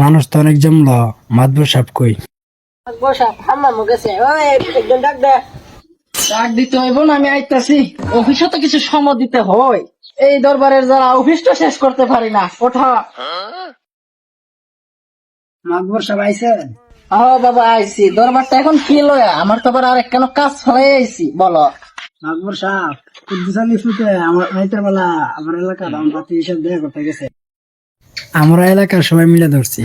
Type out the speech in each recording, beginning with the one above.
মানুষ তো অনেক জমল মাতবর সাপ কই? ডাক দিতে হইব না আমি আইতাছি। অফিসে তো কিছু সময় দিতে হয়। এই দরবারের যারা অফিসটা শেষ করতে পারি না ওঠা। মাতবর সাপ আইছে? ও বাবা আইছি। দরবারটা এখন কি লয়া আমার তো আবার আরেক কেন কাজ ফেলাই আইছি বলো। কুদ্দুসালি ফুটে আমার রাইতের বেলা আমার হিসাব দেখা করতে গেছে। আমরা এলাকার সবাই মিলে ধরছি।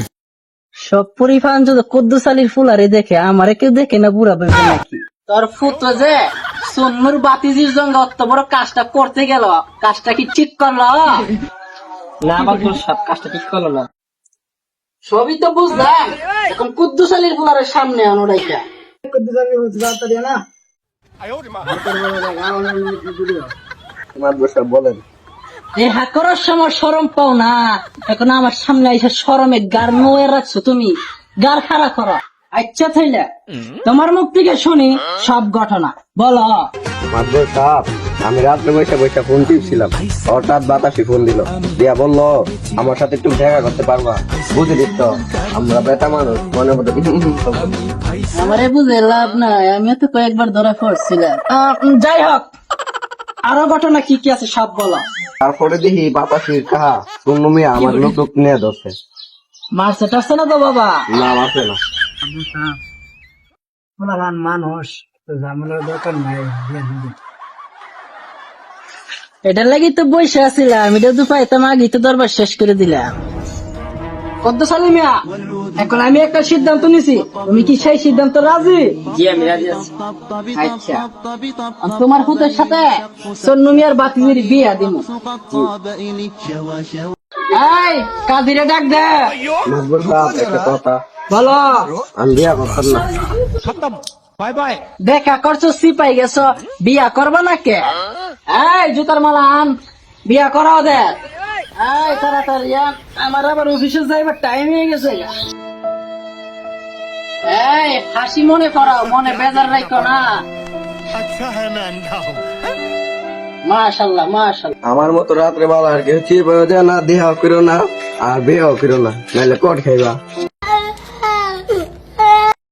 সব পরিফান যদি কুদ্দুস আলীর ফুলারে দেখে আমারে কেউ দেখে না বুড়া বেবে নাকি তোর ফুত যে সুন্নুর বাতিজির জন্য অত বড় কাজটা করতে গেল কাজটা কি ঠিক করল? না আমার সব কাজটা ঠিক করল না। সবই তো বুঝলাম এখন কুদ্দুস আলীর ফুলারের সামনে আনোড়াইটা কুদ্দুসালি ফুটে তাড়াতাড়ি না মাতবর সাপ বলেন। এই হাকরের সময় সরম পাও না। এখন আমার সামনে এসে সরমে গার নোয়ে রাখছো তুমি। গার খাড়া করো। আচ্ছা থাইলে তোমার মুখ থেকে শুনি সব ঘটনা। বলো। মাদ্র সাপ আমি রাত্রে বসে বসে ফোন টিপছিলাম। হঠাৎ বাতাসি ফোন দিল। দিয়া বলল আমার সাথে একটু দেখা করতে পারবা? বুঝলি তো আমরা বেটা মানুষ মনে মতো আমারে বুঝে লাভ নাই আমিও তো কয়েকবার ধরা পড়ছিলাম। যাই হোক। আরও ঘটনা কি কি আছে সব বলা। তারপরে দেখি বাতাসির কাহা শূন্য মেয়ে আমার লোক নিয়ে ধরছে। মারছে টারছে না তো বাবা? না মারছে না। পোলাপান মানুষ ঝামেলার দরকার নাই এটার লাগি তো বসে আছিলাম এটা তো পাইতাম আগে তো দরবার শেষ করে দিলাম। কদ্দ সালিমিয়া এখন আমি একটা সিদ্ধান্ত নিছি। তুমি কি সেই সিদ্ধান্ত রাজি? জি আমি রাজি আছি। আচ্ছা। তোমার পুতের সাথে সন্নু মিয়ার বাতিজির বিয়া দিব এই কাজিরে ডাক দে। একটা কথা বলো। আমি বিয়া করতাম না দেখা করছ সিপাই গেছো। বিয়া করবা না কে এই জুতার মালা আন। বিয়া করাও দে। এই তাড়াতাড়ি আন আমার আবার অফিসে যাইবার টাইম হয়ে গেছে। এই হাসি মনে করাও মনে বেজার রাখো না। মাশাল্লাহ মাশাল্লাহ। আমার মতো রাত্রে বেলা আর কেউ চিপ দেয় না দেহ করো না আর বেহ করো না নাহলে কট খাইবা।